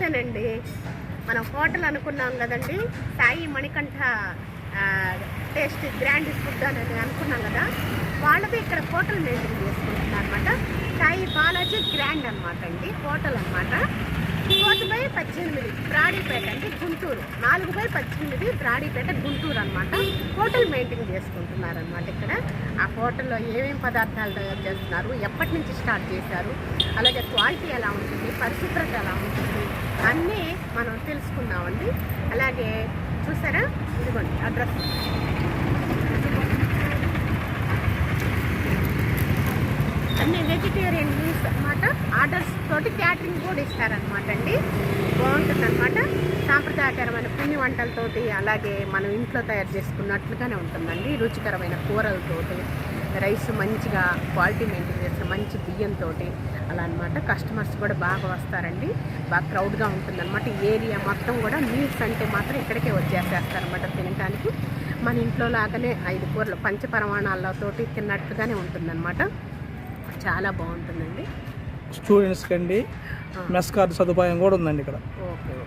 నమస్తేనండి మనం హోటల్ అనుకున్నాం కదండి. Sai Manikanta taste grand food అనేది అనుకున్నాం కదా. వాళ్ళది ఇక్కడ హోటల్ మెయింటైన్ చేసుకుంటున్నారు అనమాట సాయి బాలాజీ గ్రాండ్ అనమాట అండి. హోటల్ అనమాట ఒకటి బై పద్దెనిమిది బ్రాడీపేట అంటే గుంటూరు. నాలుగు బై పద్దెనిమిది బ్రాడీపేట గుంటూరు అనమాట హోటల్ మెయింటైన్ చేసుకుంటున్నారు అనమాట ఇక్కడ. ఆ హోటల్లో ఏమేమి పదార్థాలు తయారు చేస్తున్నారు ఎప్పటి నుంచి స్టార్ట్ చేశారు అలాగే క్వాలిటీ ఎలా ఉంటుంది పరిశుభ్రత ఎలా ఉంటుంది అన్నీ మనం తెలుసుకుందామండి. అలాగే చూసారా? ఇదిగోండి అడ్రస్ అన్ని వెజిటేరియన్ మీల్స్ అన్నమాట. ఆర్డర్స్ తోటి క్యాటరింగ్ కూడా ఇస్తారనమాట అండి. బాగుంటుంది అనమాట సాంప్రదాయకరమైన పుణ్య వంటలతోటి అలాగే మనం ఇంట్లో తయారు చేసుకున్నట్లుగానే ఉంటుందండి. రుచికరమైన కూరలతోటి. రైస్ మంచిగా క్వాలిటీ మెయింటైన్ చేసిన మంచి బియ్యంతో అలా అనమాట కస్టమర్స్ కూడా బాగా వస్తారండి. బాగా క్రౌడ్గా ఉంటుందన్నమాట. ఏరియా మొత్తం కూడా మీల్స్ అంటే మాత్రం ఇక్కడికే వచ్చేసేస్తారనమాట తినడానికి మన ఇంట్లో లాగానే ఐదు కూరలు పంచపరమాణాలతోటి తిన్నట్టుగానే ఉంటుందన్నమాట. చాలా బాగుంటుందండి. స్టూడెంట్స్కి అండి మెస్ కార్డు సదుపాయం కూడా ఉందండి ఇక్కడ.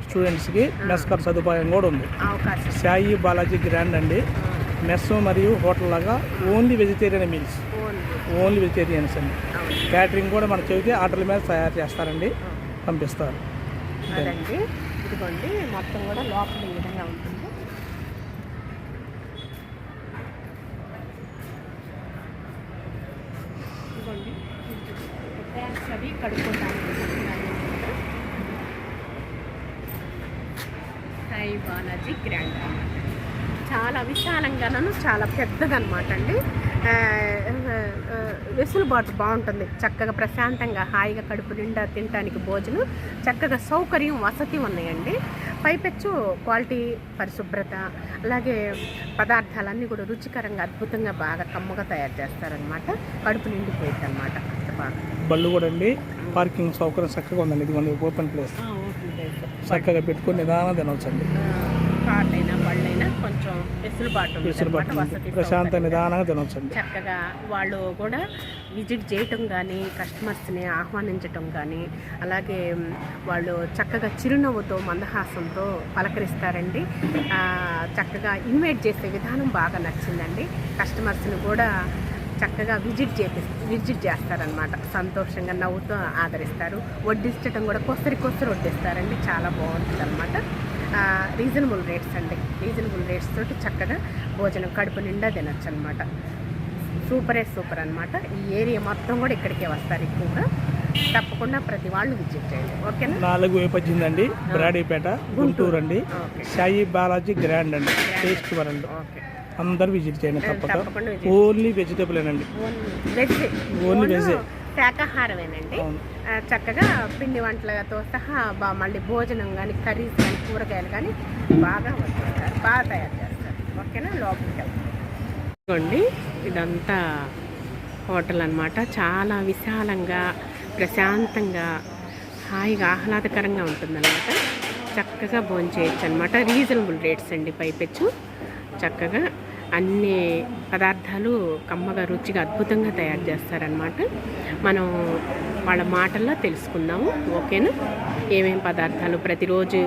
స్టూడెంట్స్కి మెస్ కార్డు సదుపాయం కూడా ఉంది. అవకాశం. సాయి బాలాజీ గ్రాండ్ అండి. మెస్ మరియు హోటల్ లాగా only vegetarian meals. Only. Vegetarians అండి. క్యాటరింగ్ కూడా మనం చెబితే ఆర్డర్ల మీద తయారు చేస్తారండి. పంపిస్తారు. అదండి. ఇదిగోండి మొత్తం కూడా లోపల ఈ విధంగా ఉంటుంది ఇదిగోండి ట్యాంక్స్ అవి కడుక్కోవడానికి సాయి బాలాజీ గ్రాండ్ అన్నమాట చాలా విశాలంగాను చాలా పెద్దదన్నమాట అండి. వెసులుబాటు బాగుంటుంది. చక్కగా ప్రశాంతంగా హాయిగా కడుపు నిండా తినడానికి భోజనం చక్కగా సౌకర్యం వసతి ఉన్నాయండి. పైపెచ్చు క్వాలిటీ పరిశుభ్రత అలాగే పదార్థాలన్నీ కూడా రుచికరంగా అద్భుతంగా బాగా కమ్మగా తయారు చేస్తారనమాట కడుపు నిండిపోయింది అనమాట బళ్ళు కూడా అండి. పార్కింగ్ సౌకర్యం చక్కగా ఉందండి. ఇది ఓపెన్ ప్లేస్ చక్కగా పెట్టుకొని నిదానం కొంచెం వెసులుబాటు ప్రశాంత. నిదానంగా తినవచ్చండి చక్కగా వాళ్ళు కూడా విజిట్ చేయటం కానీ కస్టమర్స్ని ఆహ్వానించటం కానీ అలాగే వాళ్ళు చక్కగా చిరునవ్వుతో మందహాసంతో పలకరిస్తారండి. చక్కగా ఇన్వైట్ చేసే విధానం బాగా నచ్చిందండి. కస్టమర్స్ని కూడా చక్కగా విజిట్ చేపి విజిట్ చేస్తారనమాట సంతోషంగా నవ్వుతూ ఆదరిస్తారు. వడ్డించటం కూడా కొసరి కొసరి వడ్డిస్తారండి. చాలా బాగుంటుంది అనమాట రీజనబుల్ రేట్స్ అండి. రీజనబుల్ రేట్స్ తోటి చక్కగా భోజనం కడుపు నిండా తినొచ్చు అనమాట సూపరే సూపర్ అనమాట ఈ ఏరియా మొత్తం కూడా ఇక్కడికే వస్తారు ఎక్కువగా. తప్పకుండా ప్రతి వాళ్ళు విజిట్ చేయండి. ఓకేనా? నాలుగు వేపచ్చిందండి బ్రాడీపేట గుంటూరు అండి. సాయి బాలాజీ గ్రాండ్ అండి. Taste okay. అందరు విజిట్ చేయండి తప్పక. తప్పకుండా ఓన్లీ వెజిటేబుల్ అండి వెజ్ ఓన్లీ వెజ్జే. శాకాహారమేనండి. చక్కగా పిండి వంటలతో సహా బా మళ్ళీ భోజనం కానీ కర్రీస్ కానీ కూరగాయలు కానీ బాగా వస్తారు బాగా తయారు చేస్తారు. ఓకేనా? లోపలికి వెళ్తాం ఇదిగోండి ఇదంతా హోటల్ అన్నమాట. చాలా విశాలంగా ప్రశాంతంగా హాయిగా ఆహ్లాదకరంగా ఉంటుందన్నమాట. చక్కగా భోంచేయచ్చు అనమాట రీజనబుల్ రేట్స్ అండి పైపెచ్చు. చక్కగా అన్ని పదార్థాలు కమ్మగా రుచిగా అద్భుతంగా తయారు చేస్తారనమాట మనం వాళ్ళ మాటల్లో తెలుసుకుందాము ఓకేనా? ఏమేం పదార్థాలు ప్రతిరోజు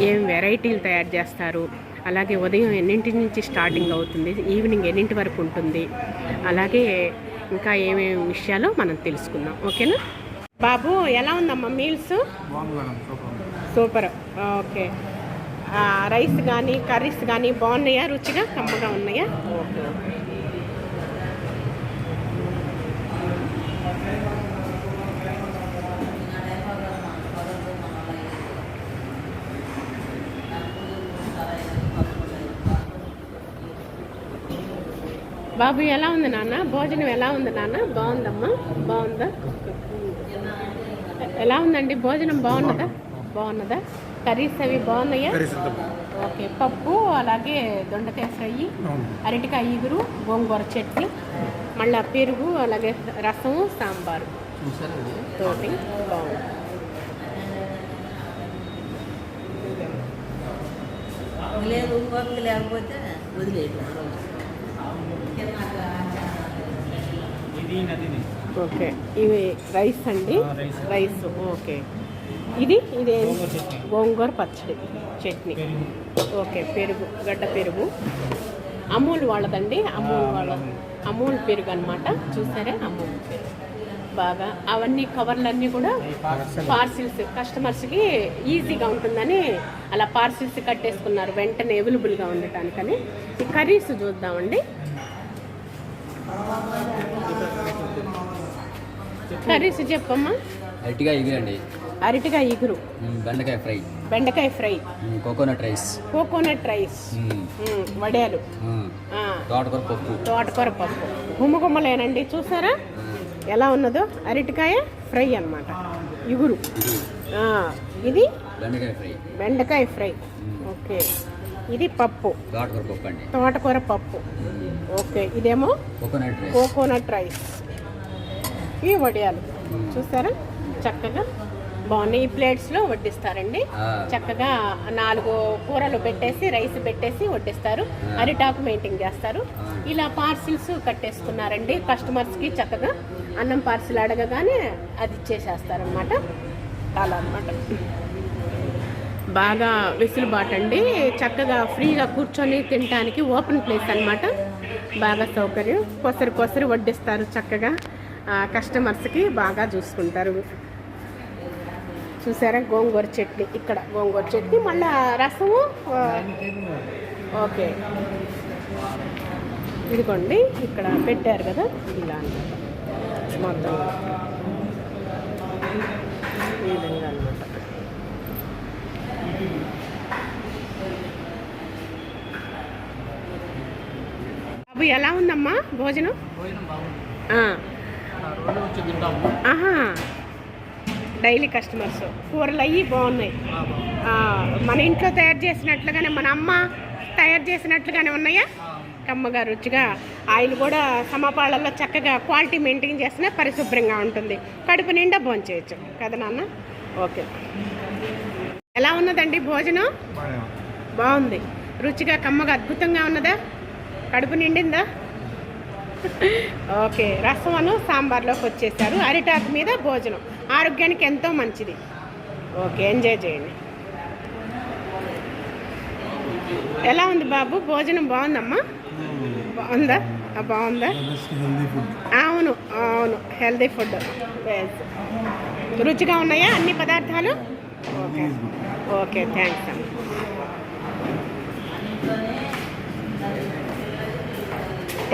ఏ- వెరైటీలు తయారు చేస్తారు? అలాగే ఉదయం ఎన్నింటి నుంచి స్టార్టింగ్ అవుతుంది? ఈవినింగ్ ఎన్నింటి వరకు ఉంటుంది? అలాగే ఇంకా ఏమేమి విషయాలు మనం తెలుసుకుందాం ఓకేనా? బాబు ఎలా ఉందమ్మా మీల్స్? సూపర్. ఓకే. రైస్ కానీ కర్రీస్ కానీ బాగున్నాయా? రుచిగా కమ్మగా ఉన్నాయా? ఓకే బాబు ఎలా ఉంది నాన్న? భోజనం ఎలా ఉంది నాన్న? బాగుందమ్మా? బాగుందా? ఎలా ఉందండి? భోజనం బాగున్నదా? బాగున్నదా? కర్రీస్ అవి బాగున్నాయా? ఓకే పప్పు అలాగే దొండకాయ ఫ్రై అరటికాయ ఇగురు గోంగూర చట్నీ మళ్ళీ పెరుగు అలాగే రసము సాంబారు. తోటి బాగుంది. లేదు లేకపోతే ఓకే ఇవి రైస్ అండి? Rice okay. ఇది ఇది గోంగూర పచ్చడి చట్నీ. ఓకే పెరుగు గడ్డ పెరుగు. అమూల్ వాళ్ళదండి అమూల్ వాళ్ళ అమూల్ పెరుగు అనమాట చూసారా? అమూల్ పెరుగు. బాగా అవన్నీ కవర్లన్నీ కూడా పార్సిల్స్ కస్టమర్స్కి ఈజీగా ఉంటుందని అలా పార్సిల్స్ కట్టేసుకున్నారు. వెంటనే అవైలబుల్గా ఉండటానికని. కర్రీస్ చూద్దామండి. కర్రీస్ చెప్పమ్మా. అరటిగా ఇగురండి అరటిగా ఇగురు. బెండకాయ ఫ్రై. బెండకాయ fry. Coconut rice. Coconut rice. వడియాలు తోటకూర పప్పు. తోటకూర పప్పు. గుమ్మగుమ్మలేనండి చూసారా? ఎలా ఉన్నదో? అరటికాయ ఫ్రై అన్నమాట. ఇగురు. ఇది? బెండకాయ ఫ్రై. బెండకాయ ఫ్రై. ఓకే. ఇది పప్పు. తోటకూర పప్పు అండి. తోటకూర పప్పు. ఓకే ఇదేమో? Coconut rice. Coconut rice. ఈ వడియాలు చూసారా? చక్కగా బాగున్నాయి. ఈ ప్లేట్స్లో వడ్డిస్తారండి. చక్కగా నాలుగు కూరలు పెట్టేసి రైస్ పెట్టేసి వడ్డిస్తారు. అరిటాకు మెయింటైన్ చేస్తారు. ఇలా పార్సిల్స్ కట్టేసుకున్నారండి కస్టమర్స్కి చక్కగా అన్నం పార్సిల్ అడగగానే అది ఇచ్చేసేస్తారనమాట అలా అనమాట బాగా వెసులుబాటు అండి చక్కగా ఫ్రీగా కూర్చొని తినడానికి ఓపెన్ ప్లేస్ అన్నమాట. బాగా సౌకర్యం. కొసరు కొసరు వడ్డిస్తారు చక్కగా. కస్టమర్స్కి బాగా చూసుకుంటారు. చూసారా? గోంగూర చట్నీ. ఇక్కడ గోంగూర చట్నీ మళ్ళా రసము ఓకే. ఇదిగోండి ఇక్కడ పెట్టారు కదా? ఇలా అన్నమాట. మొత్తం. ఈ విధంగా అనమాట అవి ఎలా ఉందమ్మా భోజనం. ఆహా. Daily customers. కూరలు అయ్యి బాగున్నాయి. ఆ, మన ఇంట్లో తయారు చేసినట్లుగానే మన అమ్మ తయారు చేసినట్లుగానే ఉన్నాయా? కమ్మగా రుచిగా ఆయిల్ కూడా సమపాళ్ళల్లో చక్కగా క్వాలిటీ మెయింటైన్ చేసినా పరిశుభ్రంగా ఉంటుంది. కడుపు నిండా భోంచేయచ్చు కదా నాన్న? ఓకే. ఎలా ఉన్నదండి భోజనం? బాగుంది. రుచిగా కమ్మగా అద్భుతంగా ఉన్నదా? కడుపు నిండిందా? ఓకే. రసమను సాంబార్లోకి వచ్చేసారు. అరిటాకు మీద భోజనం. ఆరోగ్యానికి ఎంతో మంచిది. ఓకే ఎంజాయ్ చేయండి. ఎలా ఉంది బాబు? భోజనం బాగుందమ్మా? బాగుందా? బాగుందా? అవును అవును. హెల్దీ ఫుడ్ రుచిగా ఉన్నాయా అన్ని పదార్థాలు? ఓకే. ఓకే థ్యాంక్స్ అమ్మ.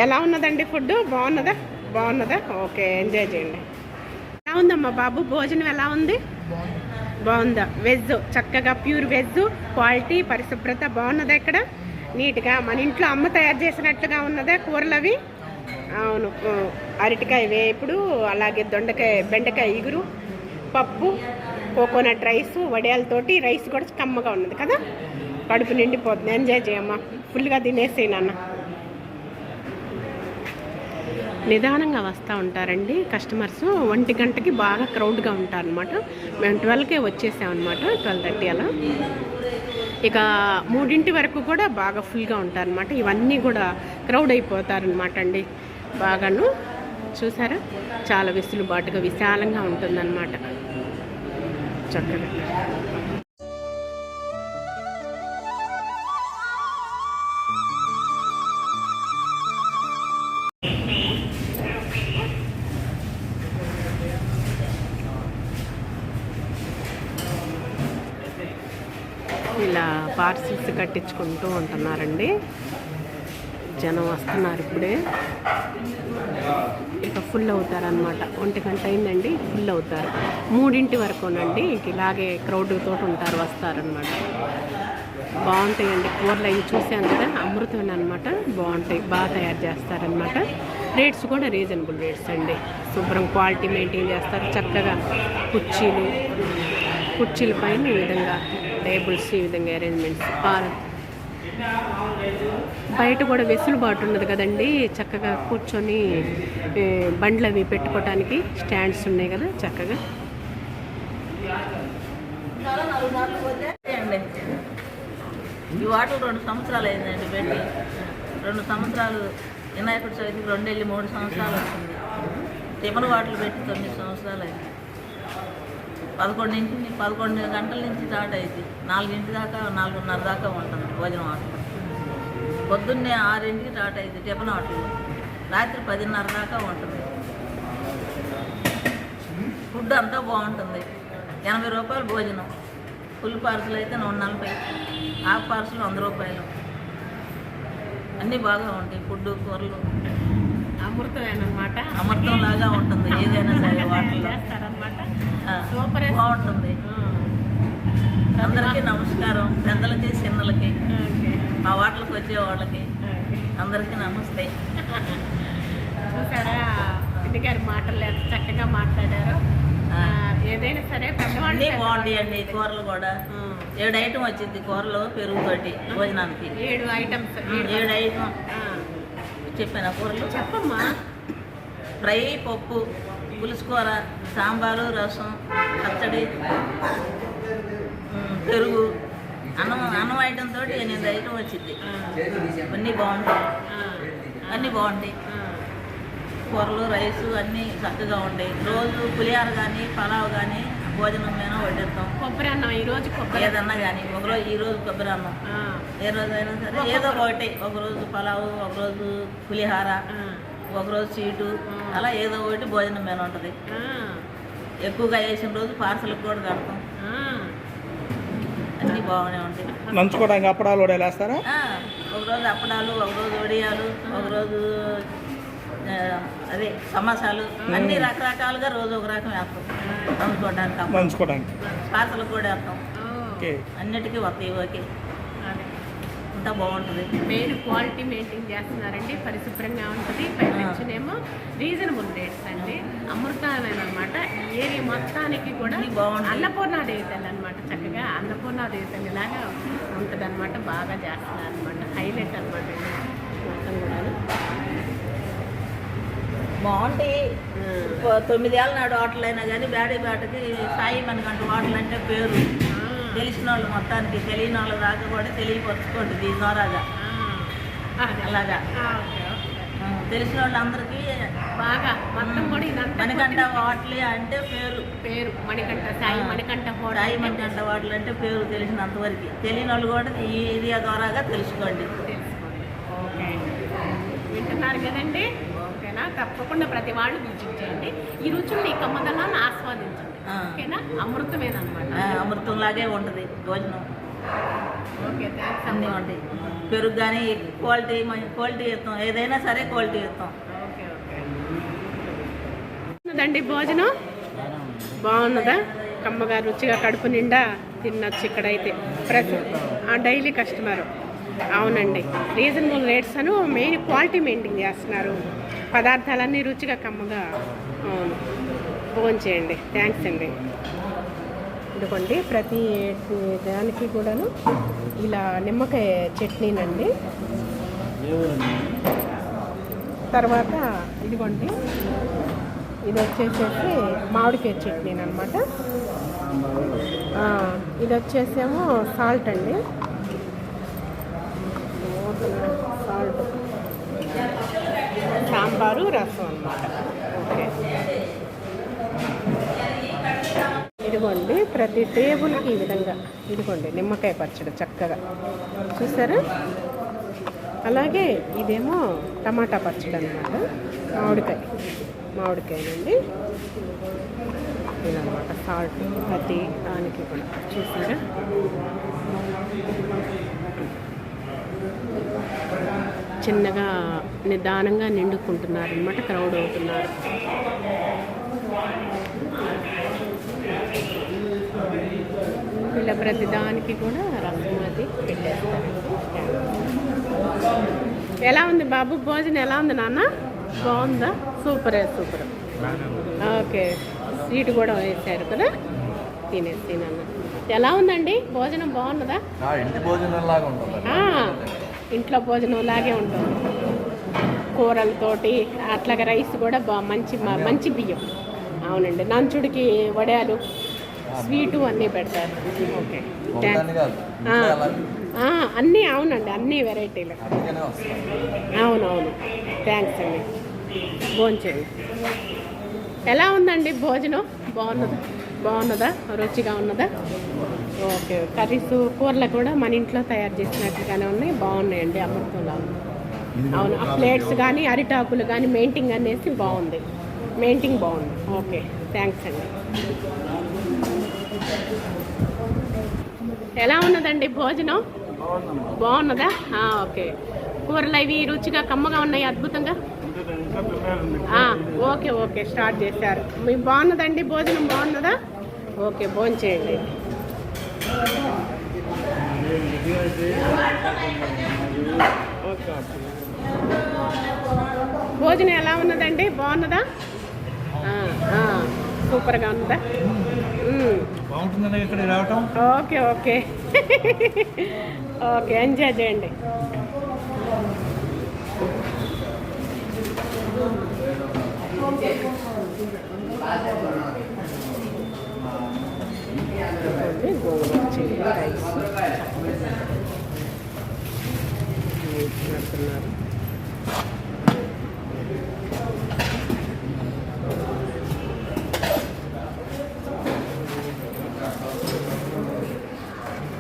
ఎలా ఉన్నదండి ఫుడ్ బాగున్నదా? బాగున్నదా? ఓకే ఎంజాయ్ చేయండి. ఉందమ్మా బాబు. భోజనం ఎలా ఉంది? బాగుందా. వెజ్ చక్కగా ప్యూర్ వెజ్ క్వాలిటీ పరిశుభ్రత బాగున్నదా ఇక్కడ? నీట్గా. మన ఇంట్లో అమ్మ తయారు చేసినట్లుగా ఉన్నదా కూరలు అవి? అవును. అరటికాయ వేపుడు అలాగే దొండకాయ బెండకాయ ఇగురు పప్పు కోకోనట్ రైస్ వడియాలతోటి రైస్ కూడా కమ్మగా ఉన్నది కదా? కడుపు నిండిపోతుంది. ఎంజాయ్ చేయమ్మా. ఫుల్గా తినేసేయి నాన్న. నిదానంగా వస్తూ ఉంటారండి కస్టమర్స్. ఒంటి గంటకి బాగా క్రౌడ్గా ఉంటారనమాట మేము ట్వెల్వ్కే వచ్చేసామన్నమాట ట్వెల్వ్ థర్టీ అలా. ఇక మూడింటి వరకు కూడా బాగా ఫుల్గా ఉంటారనమాట ఇవన్నీ కూడా క్రౌడ్ అయిపోతారనమాట అండి బాగాను. చూసారా? చాలా విసులుబాటుగా విశాలంగా ఉంటుందన్నమాట. చక్కగా. కట్టించుకుంటూ ఉంటున్నారండి. జనం వస్తున్నారు ఇప్పుడే. ఇక ఫుల్ అవుతారనమాట ఒంటి గంట అయిందండి ఫుల్ అవుతారు. మూడింటి వరకునండి ఇంక ఇలాగే క్రౌడ్ తోటి ఉంటారు వస్తారనమాట బాగుంటాయండి. కూరలు అవి చూసాను కదా అమృతం అనమాట బాగుంటాయి. బాగా తయారు చేస్తారనమాట రేట్స్ కూడా రీజనబుల్ రేట్స్ అండి. శుభ్రం క్వాలిటీ మెయింటైన్ చేస్తారు. చక్కగా కుర్చీలు కుర్చీల పైన ఈ విధంగా టేబుల్స్ ఈ విధంగా అరేంజ్మెంట్స్ పార్క్. బయట కూడా వెసులుబాటు ఉన్నది కదండి. చక్కగా కూర్చొని బండ్లు అవి పెట్టుకోవటానికి స్టాండ్స్ ఉన్నాయి కదా చక్కగా. అండి ఈ వాటర్ రెండు సంవత్సరాలు అయిందండి పెట్టి. రెండు సంవత్సరాలు వినాయకుడి చవితికి రెండు వెళ్ళి మూడు సంవత్సరాలు వచ్చింది. తిమ్మల వాటలు పెట్టి తొమ్మిది సంవత్సరాలు అయింది. పదకొండింటి పదకొండు గంటల నుంచి స్టార్ట్ అయింది. నాలుగింటి దాకా నాలుగున్నర దాకా ఉంటుంది భోజనం ఆటలు పొద్దున్నే ఆరింటికి స్టార్ట్ అయింది టిఫిన్ ఆటలు రాత్రి పదిన్నర దాకా ఉంటుంది. ఫుడ్ అంతా బాగుంటుంది. ఎనభై రూపాయలు భోజనం. ఫుల్ పార్సల్ అయితే నూట నలభై. హాఫ్ పార్సల్ వంద రూపాయలు. అన్నీ బాగా ఉంటాయి. ఫుడ్ కూరలు. అమృతమేనమాట. అమృతం లాగా ఉంటుంది ఏదైనా సరే చేస్తారనమాట సూపర్ బాగుంటుంది. అందరికీ నమస్కారం. పెద్దలకి చిన్నలకి మా వాటలకు వచ్చే వాళ్ళకి అందరికీ నమస్తే. చూసారా? గారి మాటలు ఎంత చక్కగా మాట్లాడారు. ఏదైనా సరే పెద్దవాళ్ళు బాగుంటాయండి కూరలు కూడా. ఏడు ఐటమ్ వచ్చింది కూరలు పెరుగుతోటి భోజనానికి. ఏడు ఐటమ్స్. ఏడు ఐటమ్ చెప్పాను కూరలు? చెప్పమ్మా. ఫ్రై పప్పు పులుసు కూర సాంబారు రసం పచ్చడి పెరుగు అన్నం అన్నం ఐటమ్ తోటి ఎనిమిది ఐటమ్ వచ్చింది. అన్నీ బాగుంటాయి. అన్నీ బాగుంటాయి. కూరలు రైసు అన్నీ చక్కగా ఉంటాయి. రోజు పులిహార కానీ పలావ్ కానీ భోజనం మీద వడ్డిస్తాం. కొబ్బరి అన్నం ఈ రోజు కొబ్బరి. ఏదన్నా కానీ ఒకరోజు ఈ రోజు కొబ్బరి అన్నం. ఆ, ఏ రోజు అయినా సరే ఏదో ఒకటి ఒకరోజు పలావు ఒకరోజు పులిహార ఒకరోజు స్వీటు అలా ఏదో ఒకటి భోజనం మీద ఉంటుంది. ఆ, ఎక్కువగా వేసిన రోజు పార్సల్కి కూడా కడతాం. ఆ. అన్నీ బాగానే ఉంటాయి. నంచుకోవడానికి అప్పడాలు ఒకరోజు అప్పడాలు ఒకరోజు వడియాలు ఒకరోజు అదే సమోసాలు అన్ని రకరకాలుగా రోజు ఒక రకం వేస్తాం. నంచుకోవడానికి పార్సల్కి కూడా వేస్తాం. అన్నిటికీ వస్తాయి ఓకే. అదే. అంతా బాగుంటుంది. మెయిన్ క్వాలిటీ మెయింటైన్ చేస్తున్నారండి పరిశుభ్రంగా ఉంటుంది పైపెచ్చునేమో రీజనబుల్ రేట్స్ అండి. అమృతమైన అనమాట ఈ ఏరియా మొత్తానికి కూడా అన్నీ బాగుంటాయి. అన్నపూర్ణాదేవి తల్లి అనమాట చక్కగా అన్నపూర్ణాదేవి తల్లి లాగా ఉంటుంది అనమాట బాగా చేస్తున్నారు అనమాట హైలైట్ అనమాట మొత్తం కూడా బాగుంటాయి. తొమ్మిదేళ్ళ నాడు హోటల్ అయినా కానీ బ్యాడీ బాటకి సాయి మనకంటూ అంటే పేరు. తెలిసిన వాళ్ళు మొత్తానికి తెలియని వాళ్ళ దాకా కూడా తెలియపరచుకోండి దీని ద్వారాగా అలాగా. తెలిసిన వాళ్ళందరికీ బాగా మొత్తం కూడా మణికంఠ హోటల్ అంటే పేరు. పేరు. మణికంఠ సాయి మణికంఠ సాయి మణికంఠ హోటల్ అంటే పేరు తెలిసినంతవరకు తెలియని వాళ్ళు కూడా ఈ ఏరియా ద్వారాగా తెలుసుకోండి. తెలుసుకోండి. ఓకే. వింటున్నారు కదండి? ఓకేనా తప్పకుండా ప్రతి వాళ్ళు విజిట్ చేయండి. ఈ రుచుల్ని ఈ కమ్మదనాన్ని ఆస్వాదించండి. ఓకేనా? అమృతమేనమాట అమృతంలాగే ఉంటుంది భోజనం. ఓకే థ్యాంక్స్ అన్నీ ఉంటాయి పెరుగు కానీ క్వాలిటీ మంచి క్వాలిటీ ఇస్తాం. ఏదైనా సరే క్వాలిటీ ఇస్తాం. ఉన్నదండి భోజనం? బాగున్నదా? కమ్మగా రుచిగా కడుపు నిండా తినొచ్చు ఇక్కడైతే. ప్రతి డైలీ కస్టమర్. అవునండి. రీజనబుల్ రేట్స్ అను మెయిన్ క్వాలిటీ మెయింటైన్ చేస్తున్నారు. పదార్థాలన్నీ రుచిగా కమ్మగా అవును ఫోన్ చేయండి థ్యాంక్స్ అండి. ఇదిగోండి ప్రతి దానికి కూడాను ఇలా నిమ్మకాయ చట్నీనండి. తర్వాత ఇదిగోండి ఇది వచ్చేసేసి మామిడికాయ చట్నీ అనమాట ఇది వచ్చేసేమో సాల్ట్ అండి. సాల్ట్. సాంబారు రసం అన్నమాట. ఓకే. ఇదిగోండి ప్రతి టేబుల్కి ఈ విధంగా. ఇదిగోండి నిమ్మకాయ పచ్చడి చక్కగా. చూసారా? అలాగే ఇదేమో టమాటా పచ్చడి అనమాట మామిడికాయ. మామిడికాయనండి. ఇదనమాట సాల్ట్. ప్రతి దానికి కూడా. చూసారా? చిన్నగా నిదానంగా నిండుకుంటున్నారు అనమాట క్రౌడ్ అవుతున్నారు. ఇలా ప్రతి దానికి కూడా రసం అది ఎలా ఉంది బాబు? భోజనం ఎలా ఉంది నాన్న? బాగుందా? సూపరే సూపర్. ఓకే. స్వీట్ కూడా వేసారు కదా? తినేసి తినన్న ఎలా ఉందండి? భోజనం బాగున్నదా? ఇంటి భోజనం లాగా ఉంటుంది ఇంట్లో భోజనం లాగే ఉంటుంది. కూరలతోటి అట్లాగే రైస్ కూడా బా మంచి మ- మంచి బియ్యం. అవునండి. నంచుడికి వడియాలు స్వీటు అన్నీ పెడతారు. ఓకే. అన్నీ అవునండి. అన్ని వెరైటీలు. అవునవును. థ్యాంక్స్ అండి. భోంచేయండి. ఎలా ఉందండి భోజనం? బాగున్నది? బాగున్నదా? రుచిగా ఉన్నదా? ఓకే కర్రీస్ కూరలు కూడా మన ఇంట్లో తయారు చేసినట్లుగానే ఉన్నాయి. బాగున్నాయండి అమృతంలా. అవును ఆ ప్లేట్స్ కానీ అరిటాకులు కానీ మెయింటింగ్ అనేసి బాగుంది. మెయింటింగ్ బాగుంది. ఓకే థ్యాంక్స్ అండి. ఎలా ఉన్నదండి భోజనం? బాగున్నదా? ఓకే. కూరలు అవి రుచిగా కమ్మగా ఉన్నాయి అద్భుతంగా? Okay okay. స్టార్ట్ చేశారు. మీకు బాగున్నదండి? భోజనం బాగున్నదా? ఓకే భోజనం చేయండి. భోజనం ఎలా ఉన్నదండి? బాగున్నదా? సూపర్గా రావటం? Okay okay. ఓకే ఎంజాయ్ చేయండి. ఇదిగోండి చికెన్ రైస్ పెడుతున్నారు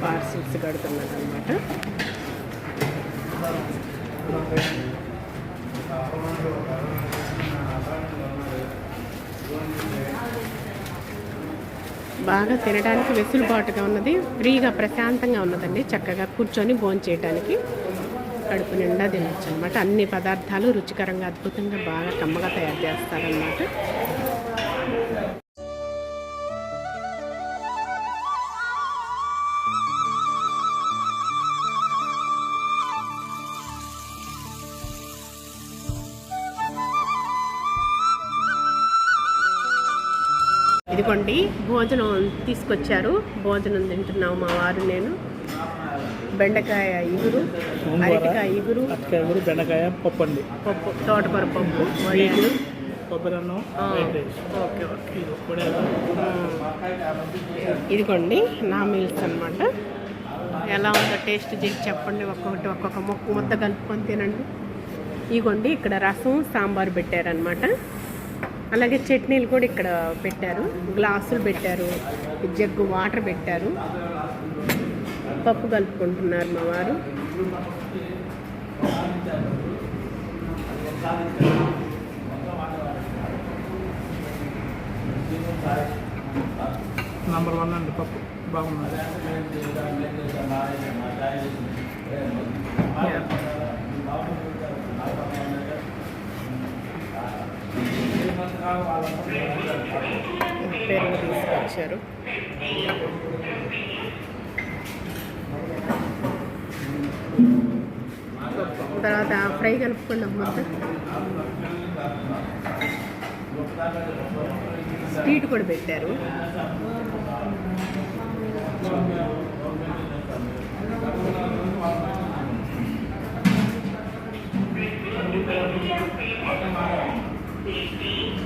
పార్సిల్స్ కడుతున్నారు అనమాట బాగా తినడానికి వెసులుబాటుగా ఉన్నది. ఫ్రీగా ప్రశాంతంగా ఉన్నదండి. చక్కగా కూర్చొని భోజనం చేయడానికి కడుపు నిండా తినొచ్చు అనమాట అన్ని పదార్థాలు రుచికరంగా అద్భుతంగా బాగా కమ్మగా తయారు చేస్తారనమాట ఇదిగోండి భోజనం తీసుకొచ్చారు. భోజనం తింటున్నాం మా వారు నేను. బెండకాయ ఇగురు అరటికాయ ఇగురు అరటికాయ కూడా బెండకాయ పప్పు అండి పప్పు తోటకూర పప్పు వడియాలు కొబ్బరి అన్నం ఓకే ఓకే. ఇదిగోండి నా మీల్స్ అన్నమాట. ఎలా ఉందో టేస్ట్ చేసి చెప్పండి ఒక్కొక్కటి ఒక్కొక్క ముక్క ముద్ద కలుపుకొని తినండి. ఇదిగోండి ఇక్కడ రసం సాంబార్ పెట్టారనమాట అలాగే చట్నీలు కూడా ఇక్కడ పెట్టారు. గ్లాసులు పెట్టారు. జగ్గు వాటర్ పెట్టారు. పప్పు కలుపుకుంటున్నారు మా వారు. నంబర్ వన్ అండి పప్పు. బాగున్నది పెరుగు తీసుకొచ్చారు. తర్వాత ఫ్రై కలుపుకోండి మొత్తం. స్వీట్ కూడా పెట్టారు.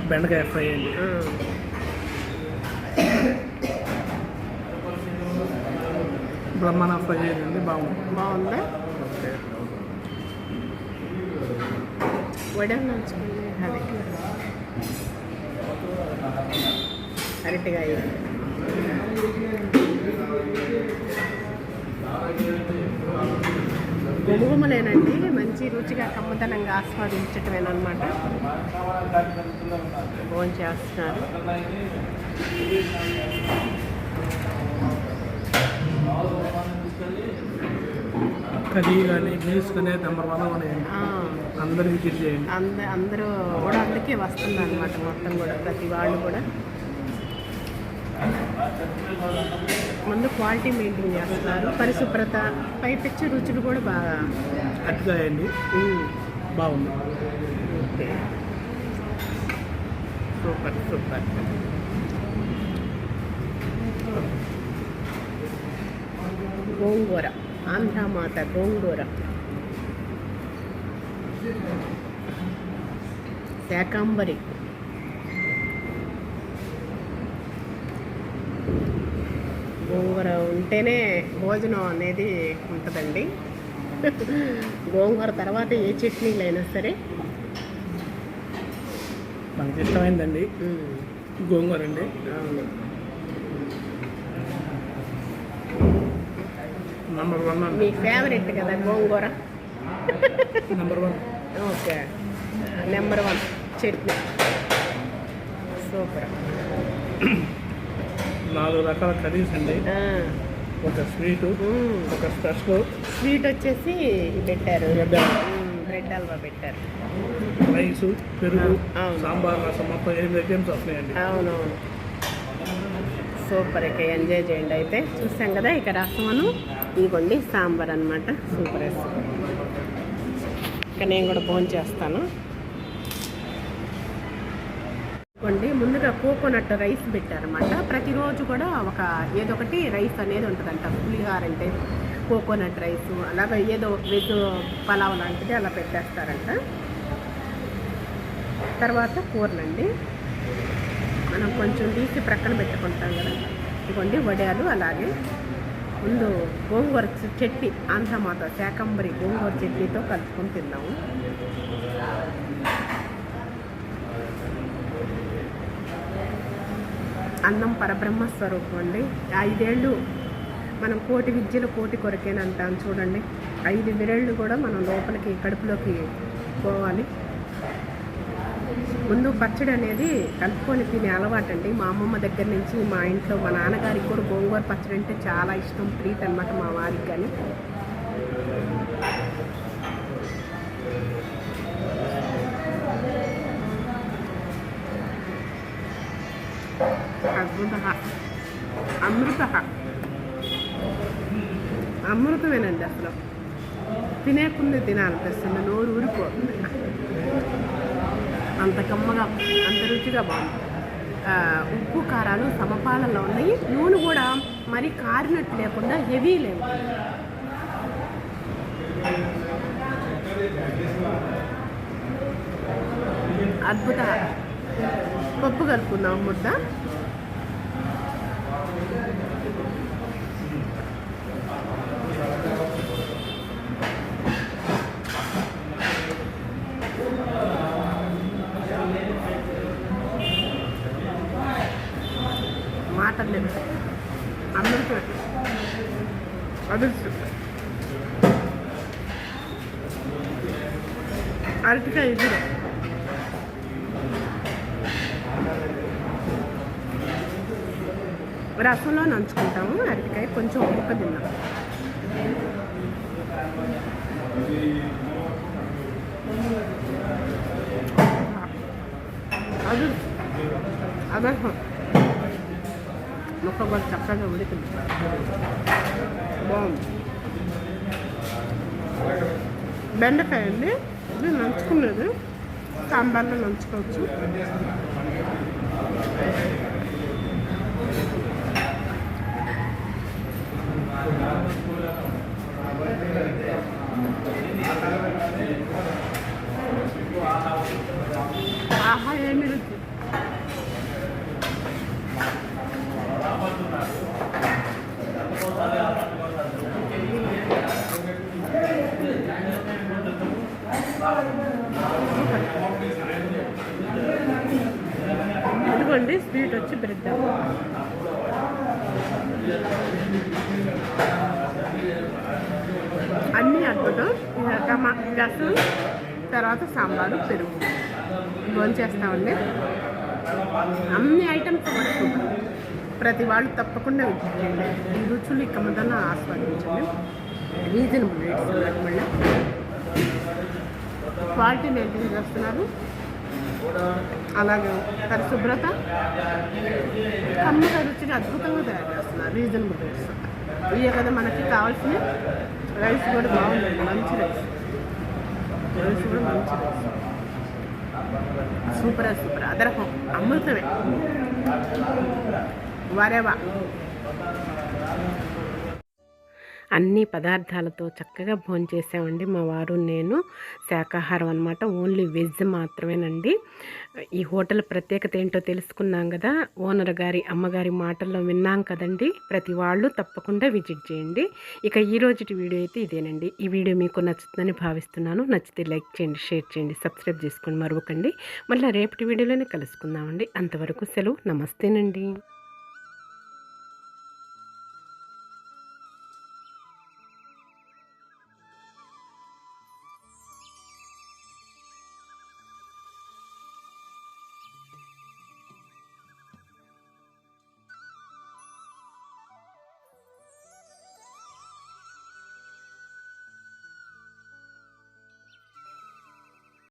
బెండకాయ ఫ్రై అండి. ఆ. బ్రహ్మాండ ఫ్రై అండి బాగుంది. బాగుందా? అదే అరటికాయ. గుమగుమలేనండి మంచి రుచిగా కమ్మదనంగా ఆస్వాదించటమేనమాట భోజనం చేస్తున్నారు. కర్రీ కానీ మీల్స్ కానీ నెంబర్ వన్ ఉన్నాయండి. ఆ, అందరూ విజిట్ చేయండి. అందరూ కూడా అందుకే వస్తుంది అనమాట మొత్తం కూడా ప్రతి వాళ్ళు కూడా. ముందు క్వాలిటీ మెయింటైన్ చేస్తున్నారు. పరిశుభ్రత పైపెచ్చి రుచులు కూడా బాగా ఉమ్, బాగుంది. ఓకే. Super super. గోంగూర ఆంధ్రామాత గోంగూర. శాకాంబరి. గోంగూర ఉంటేనే భోజనం అనేది ఉంటుందండి. గోంగూర తర్వాత ఏ చట్నీలు అయినా సరే. మనకి ఇష్టమైందండి గోంగూర అండి అవును నెంబర్ వన్ మీ ఫేవరెట్ కదా గోంగూర? Number one okay. Number one chutney. Super. నాలుగు రకాల కర్రీస్ అండి. ఒక స్వీటు. ఒక స్పెషల్. స్వీట్ వచ్చేసి పెట్టారు. బ్రెడ్ హల్వా. పెట్టారు. రైసు పెరుగు. సాంబార్ రసం మొత్తం ఎనిమిది ఐటమ్స్ వస్తున్నాయండి. అవునవును. సూపర్ ఇక ఎంజాయ్ చేయండి అయితే. చూసాం కదా ఇక రసమును. ఇదిగోండి సాంబార్ అనమాట సూపర్ ఇక నేను కూడా ఫోన్ చేస్తాను ఇదిగోండి ముందుగా కోకోనట్ రైస్ పెట్టారనమాట ప్రతిరోజు కూడా ఒక ఏదో ఒకటి రైస్ అనేది ఉంటుందంట. పులిహార అంటే కోకోనట్ రైస్. అలాగే ఏదో వెజ్ పలావ్ లాంటిది అలా పెట్టేస్తారంట. తర్వాత కూరలండి మనం కొంచెం తీసి ప్రక్కన పెట్టుకుంటాం కదా. ఇదిగోండి వడియాలు అలాగే ముందు గోంగూర చట్నీ ఆంధ్రమాత శాకంబరి గోంగూర చట్నీతో కలుపుకొని తిన్నాము అన్నం పరబ్రహ్మ స్వరూపం అండి. ఐదేళ్ళు మనం కోటి విద్యలు కోటి కొరకేనంటాం చూడండి. ఐదు విరళ్ళు కూడా మనం లోపలికి కడుపులోకి పోవాలి. ముందు పచ్చడి అనేది కలుపుకొని తినే అలవాటు అండి మా అమ్మమ్మ దగ్గర నుంచి మా ఇంట్లో మా నాన్నగారికి కూడా గోంగూర పచ్చడి అంటే చాలా ఇష్టం ప్రీతి అనమాట మా వారికి కానీ అమృత అమృత అమృతమేనండి అసలు. తినేకుంది తినాలనిపిస్తుంది నోరు ఊరిపోతుంది అంత కమ్మగా అంత రుచిగా బాగుంది. ఉప్పు కారాలు సమపాలలో ఉన్నాయి. నూనె కూడా మరి కారినట్టు లేకుండా హెవీ లేవు. అద్భుత. పప్పు కలుపుకుందాం ముద్ద. మాటలు లేవు అదృష్టం. అరటికాయ ఎదురు. రసంలో నంచుకుంటాము. అరటికాయ కొంచెం ముక్క తిన్నాం. అది అదే ముక్క కూడా చక్కగా ఉడికింది. బాగుంది. బెండకాయ అండి. ఇది నంచుకునేది సాంబార్లో నంచుకోవచ్చు ఆహా ఏమి రుచి ఇదిగోండి స్వీట్ వచ్చి బ్రెడ్. అన్నీ అద్భుతం ఇక టమా రసం తర్వాత సాంబారు పెరుగు. భోంచేస్తామండి అన్ని ఐటమ్స్ కూడా ప్రతి వాళ్ళు తప్పకుండా విచ్చేయండి ఈ రుచులు ఇక మొదన ఆస్వాదించండి. రీజనబుల్ రేట్స్ ఉన్నట్టు మళ్ళీ క్వాలిటీ మెయింటైన్ చేస్తున్నారు. అలాగే పరిశుభ్రత కమ్మగా రుచిగా అద్భుతంగా తయారు చేస్తున్నారు. Reasonable rates. ఇవే కదా మనకి కావాల్సిన రైస్ కూడా బాగుంది మంచి రైస్. రైస్ కూడా మంచి రైస్. Super super. అదరకం అమృతమే. వరేవా? అన్ని పదార్థాలతో చక్కగా భోంచేసామండి. మా వారు నేను శాకాహారం అనమాట ఓన్లీ వెజ్ మాత్రమేనండి. ఈ హోటల్ ప్రత్యేకత ఏంటో తెలుసుకున్నాం కదా ఓనర్ గారి అమ్మగారి మాటల్లో విన్నాం కదండి. ప్రతి వాళ్ళు తప్పకుండా విజిట్ చేయండి. ఇక ఈ రోజుటి వీడియో అయితే ఇదేనండి. ఈ వీడియో మీకు నచ్చుతుందని భావిస్తున్నాను. నచ్చితే లైక్ చేయండి షేర్ చేయండి సబ్స్క్రైబ్ చేసుకోండి మరొకండి. మళ్ళీ రేపటి వీడియోలోనే కలుసుకుందామండి. అంతవరకు సెలవు. నమస్తేనండి.